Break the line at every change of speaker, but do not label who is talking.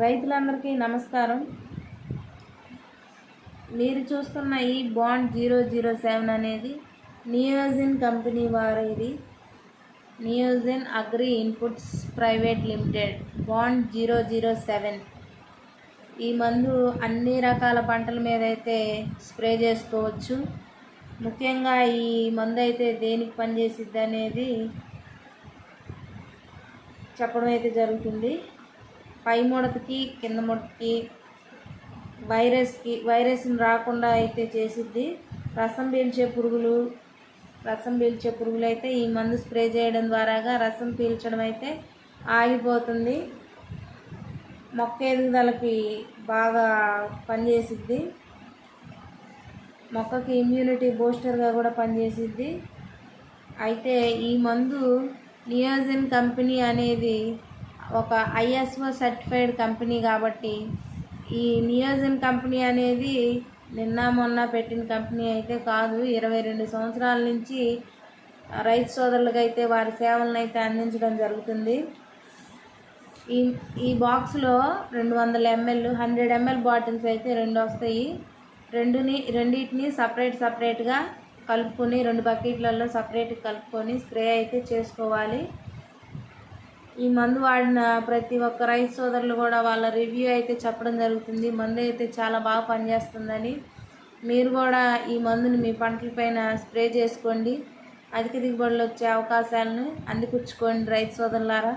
రైతులందరికీ నమస్కారం. మీరు చూస్తున్న ఈ బాండ్ జీరో జీరో సెవెన్ అనేది నియోజిన్ కంపెనీ వారు ఇది Neozin agri inputs private limited Bond zero zero seven. ఈ మందు అన్ని రకాల పంటల మీద అయితే స్ప్రే చేసుకోవచ్చు. ముఖ్యంగా ఈ మందు అయితే దేనికి పనిచేసిద్ది అనేది చెప్పడం అయితే జరుగుతుంది. పై ముడతకి కింద ముడతకి వైరస్కి వైరస్ని రాకుండా అయితే చేసిద్ది. రసం పీల్చే పురుగులు రసం పీల్చే పురుగులు అయితే ఈ మందు స్ప్రే చేయడం ద్వారాగా రసం పీల్చడం అయితే ఆగిపోతుంది. మొక్క ఎదుగుదలకి బాగా పనిచేసిద్ది. మొక్కకి ఇమ్యూనిటీ బూస్టర్గా కూడా పనిచేసిద్ది. అయితే ఈ మందు నియోజన్ కంపెనీ అనేది ఒక ఐఎస్ఓ సర్టిఫైడ్ కంపెనీ కాబట్టి ఈ నియోజన్ కంపెనీ అనేది నిన్న మొన్న పెట్టిన కంపెనీ అయితే కాదు. ఇరవై రెండు సంవత్సరాల నుంచి రైతు సోదరులకు అయితే వారి సేవలను అయితే అందించడం జరుగుతుంది. ఈ ఈ బాక్స్లో రెండు వందల ఎంఎల్ హండ్రెడ్ ఎంఎల్ బాటిల్స్ అయితే రెండు వస్తాయి. రెండుని రెండింటిని సపరేట్ సపరేట్గా కలుపుకొని రెండు బకెట్లలో సపరేట్ కలుపుకొని స్ప్రే అయితే చేసుకోవాలి. ఈ మందు వాడిన ప్రతి ఒక్క రైతు సోదరులు కూడా వాళ్ళ రివ్యూ అయితే చెప్పడం జరుగుతుంది. మందు అయితే చాలా బాగా పనిచేస్తుందని మీరు కూడా ఈ మందుని మీ పంటలపైన స్ప్రే చేసుకోండి. అధిక దిగుబడులు వచ్చే అవకాశాలను అందిపుచ్చుకోండి రైతు సోదరులారా.